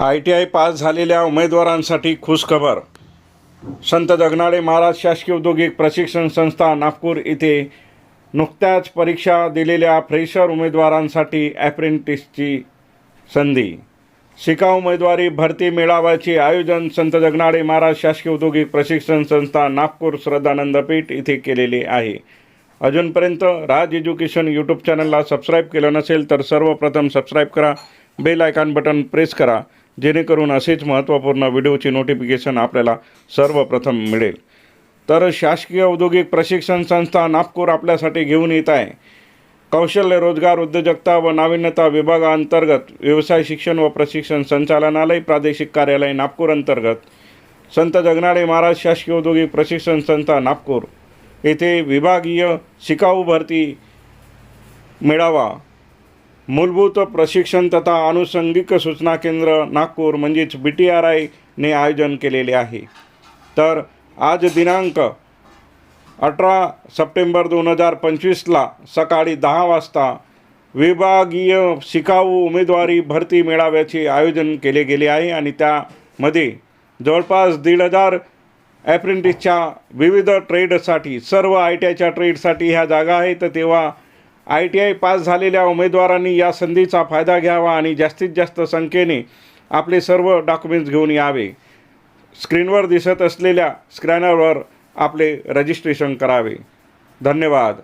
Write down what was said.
I T I pass झालेल्या उमेदवारांसाठी खुशखबर. संत जगनाडे महाराज शासकीय औद्योगिक प्रशिक्षण संस्था नागपूर येथे नुकत्याच परीक्षा दिलेल्या फ्रेशर उमेदवारांसाठी ॲप्रेंटिसची संधी. शिका उमेदवारी भरती मेळाव्याचे आयोजन संत जगनाडे महाराज शासकीय औद्योगिक प्रशिक्षण संस्था नागपूर श्रद्धानंदपीठ इथे केलेले आहे. अजूनपर्यंत राज एज्युकेशन यूट्यूब चॅनलला सबस्क्राईब केलं नसेल तर सर्वप्रथम सबस्क्राईब करा बेल आयकॉन बटन प्रेस करा जेणेकरून असेच महत्त्वपूर्ण व्हिडिओची नोटिफिकेशन आपल्याला सर्वप्रथम मिळेल. तर शासकीय औद्योगिक प्रशिक्षण संस्था नागपूर आपल्यासाठी घेऊन येत आहे. कौशल्य रोजगार उद्योजकता व नाविन्यता विभागाअंतर्गत व्यवसाय शिक्षण व प्रशिक्षण संचालनालय प्रादेशिक कार्यालय नागपूर अंतर्गत. संत जगनाडे महाराज शासकीय औद्योगिक प्रशिक्षण संस्था नागपूर. येथे विभागीय शिकाऊ भरती मेळावा मूलभूत प्रशिक्षण तथा आनुषंगिक सूचना केंद्र नागपूर म्हणजेच बी टी आर आयने आयोजन केलेले आहे. तर आज दिनांक अठरा सप्टेंबर दोन हजार पंचवीसला सकाळी दहा वाजता विभागीय शिकाऊ उमेदवारी भरती मेळाव्याचे आयोजन केले गेले आहे आणि त्यामध्ये जवळपास दीड हजार ॲप्रेंटिसच्या विविध ट्रेडसाठी सर्व आय टी आयच्या ट्रेडसाठी ह्या जागा आहेत. तेव्हा आय टी आय पास झालेल्या उमेदवारांनी या संधीचा फायदा घ्यावा आणि जास्तीत जास्त संख्येने आपले सर्व डॉक्युमेंट्स घेऊन यावे. स्क्रीनवर दिसत असलेल्या स्कॅनरवर आपले रजिस्ट्रेशन करावे. धन्यवाद.